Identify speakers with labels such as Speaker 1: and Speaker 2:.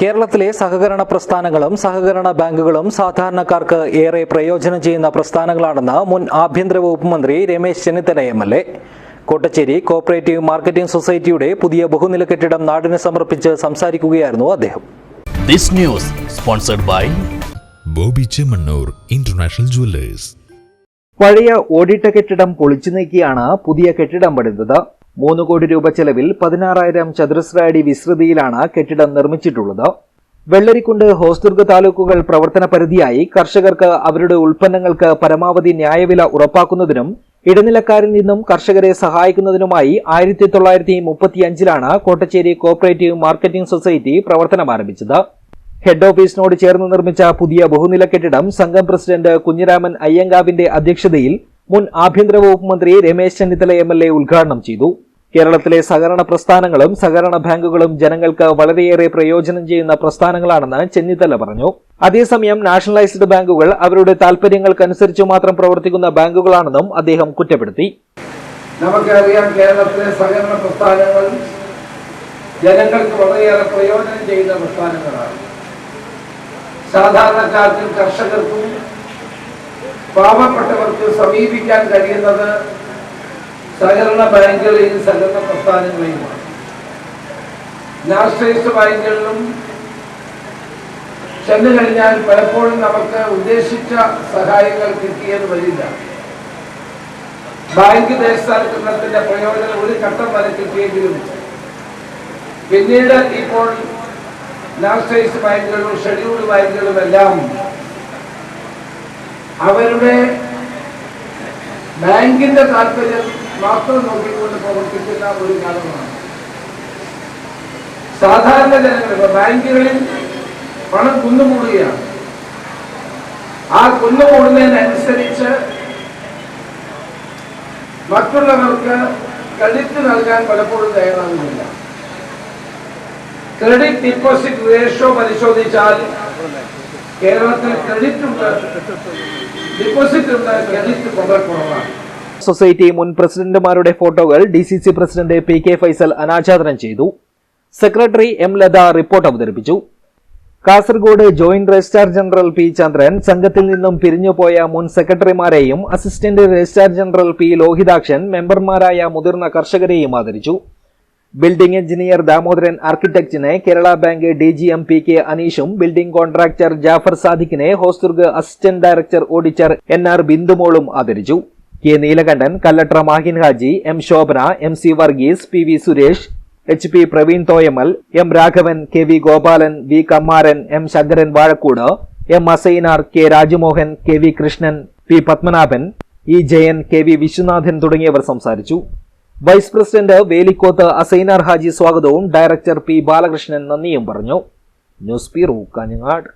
Speaker 1: കേരളത്തിലെ സഹകരണ പ്രസ്ഥാനങ്ങളും സഹകരണ ബാങ്കുകളും സാധാരണക്കാർക്ക് ഏറെ പ്രയോജനം ചെയ്യുന്ന പ്രസ്ഥാനങ്ങളാണെന്ന് മുൻ ആഭ്യന്തര വകുപ്പ് മന്ത്രി Ramesh Chennithala M L A. Kottacheri cooperative marketing സൊസൈറ്റിയുടെ പുതിയ ബഹുനില കെട്ടിടം നാടിന് സമർപ്പിച്ച് സംസാരിക്കുകയായിരുന്നു അദ്ദേഹം.
Speaker 2: This news sponsored by
Speaker 3: Bobby Chemmanur international jewellers.
Speaker 1: പഴയ ഓടിട്ട കെട്ടിടം പൊളിച്ചു നീക്കിയാണ് പുതിയ കെട്ടിടം പണിതത്. മൂന്ന് കോടി രൂപ ചെലവിൽ പതിനാറായിരം ചതുരശ്ര അടി വിസ്തൃതിയിലാണ് കെട്ടിടം നിർമ്മിച്ചിട്ടുള്ളത്. വെള്ളരിക്കുണ്ട് ഹോസ്ദുർഗ് താലൂക്കുകൾ പ്രവർത്തന പരിധിയായി കർഷകർക്ക് അവരുടെ ഉൽപ്പന്നങ്ങൾക്ക് പരമാവധി ന്യായവില ഉറപ്പാക്കുന്നതിനും ഇടനിലക്കാരിൽ നിന്നും കർഷകരെ സഹായിക്കുന്നതിനുമായി ആയിരത്തി തൊള്ളായിരത്തി മുപ്പത്തിയഞ്ചിലാണ് കോട്ടച്ചേരി കോപ്പറേറ്റീവ് മാർക്കറ്റിംഗ് സൊസൈറ്റി പ്രവർത്തനം ആരംഭിച്ചത്. ഹെഡ് ഓഫീസിനോട് ചേർന്ന് നിർമ്മിച്ച പുതിയ ബഹുനില കെട്ടിടം സംഘം പ്രസിഡന്റ് കുഞ്ഞിരാമൻ അയ്യങ്കാവിന്റെ അധ്യക്ഷതയിൽ മുൻ ആഭ്യന്തര വകുപ്പ് മന്ത്രി രമേശ് ചെന്നിത്തല എം ഉദ്ഘാടനം ചെയ്തു. കേരളത്തിലെ സഹകരണ പ്രസ്ഥാനങ്ങളും സഹകരണ ബാങ്കുകളും ജനങ്ങൾക്ക് വളരെയേറെ പ്രയോജനം ചെയ്യുന്ന പ്രസ്ഥാനങ്ങളാണെന്ന് ചെന്നിത്തല പറഞ്ഞു. അതേസമയം നാഷണലൈസ്ഡ് ബാങ്കുകൾ അവരുടെ താൽപര്യങ്ങൾക്കനുസരിച്ച് മാത്രം പ്രവർത്തിക്കുന്ന ബാങ്കുകളാണെന്നും അദ്ദേഹം കുറ്റപ്പെടുത്തി.
Speaker 4: നമുക്കറിയാം കേരളത്തിലെ സഹകരണ പ്രസ്ഥാനങ്ങൾ ജനങ്ങൾക്ക് വളരെയേറെ പ്രയോജനം ചെയ്യുന്ന പ്രസ്ഥാനങ്ങളാണ്. സാധാരണക്കാർക്കും കർഷകർക്കും പാവപ്പെട്ടവർക്കും സമീപിക്കാൻ കഴിയുന്നത് സഹകരണ ബാങ്കുകളെയും സഹകരണ പ്രസ്ഥാനങ്ങളെയുമാണ് നാഷണലൈസ്ഡ് ബാങ്കുകളിലും ചെന്നു കഴിഞ്ഞാൽ പലപ്പോഴും നമുക്ക് ഉദ്ദേശിച്ച സഹായങ്ങൾ കിട്ടിയെന്ന് വരില്ല. ബാങ്ക് ദേശസാൽക്കരണത്തിന്റെ പ്രയോജനം ഒരു ഘട്ടം വരെ കിട്ടിയെങ്കിലും പിന്നീട് ഇപ്പോൾ നാഷണലൈസ്ഡ് ബാങ്കുകളും ഷെഡ്യൂൾഡ് ബാങ്കുകളും എല്ലാം അവരുടെ ബാങ്കിന്റെ താല്പര്യം മാത്രം നോക്കിക്കൊണ്ട് പ്രവർത്തിക്കുന്ന ഒരു കാലമാണ് സാധാരണ ജനങ്ങൾ ബാങ്കുകളിൽ പണം കുന്നുകൂടുകയാണ് ആ കുന്നുകൂടുന്നതിനനുസരിച്ച് മറ്റുള്ളവർക്ക് ക്രെഡിറ്റ് നൽകാൻ പലപ്പോഴും തയ്യാറാകുന്നില്ല. ക്രെഡിറ്റ് ഡിപ്പോസിറ്റ് റേഷ്യോ പരിശോധിച്ചാൽ കേരളത്തിൽ ക്രെഡിറ്റ് ഉണ്ട് ഡിപ്പോസിറ്റ് ഉണ്ട് ക്രെഡിറ്റ് വളരെ കുറവാണ്.
Speaker 1: സൊസൈറ്റി മുൻ പ്രസിഡന്റുമാരുടെ ഫോട്ടോകൾ D C C president P K Faisal അനാച്ഛാദനം ചെയ്തു. സെക്രട്ടറി എം ലത റിപ്പോർട്ട് അവതരിപ്പിച്ചു. Kasaragod joint registrar general P Chandran സംഘത്തിൽ നിന്നും പിരിഞ്ഞുപോയ മുൻ സെക്രട്ടറിമാരെയും assistant registrar general P Lohithakshan മെമ്പർമാരായ മുതിർന്ന കർഷകരെയും ആദരിച്ചു. Building engineer Damodaran ആർക്കിടെക്റ്റിനെ Kerala bank D G M P K അനീഷും building contractor Jafar സാദിഖിനെ Hosdurg assistant director auditor N R ബിന്ദുമോളും ആദരിച്ചു. K Neelakandan Kallatra Mahin Haji M Shobhana M C Varghese P V Suresh H P Praveen Thoyamal M Raghavan K V Gopalan V Kammaran M Sankaran Vazhakkode M Asainar K Rajamohan K V Krishnan P Padmanabhan E Jayan K V Viswanathan തുടങ്ങിയവർ സംസാരിച്ചു. Vice president Velikkoth Asainar Haji സ്വാഗതവും director P Balakrishnan നന്ദിയും പറഞ്ഞു. News bureau Kanhangad.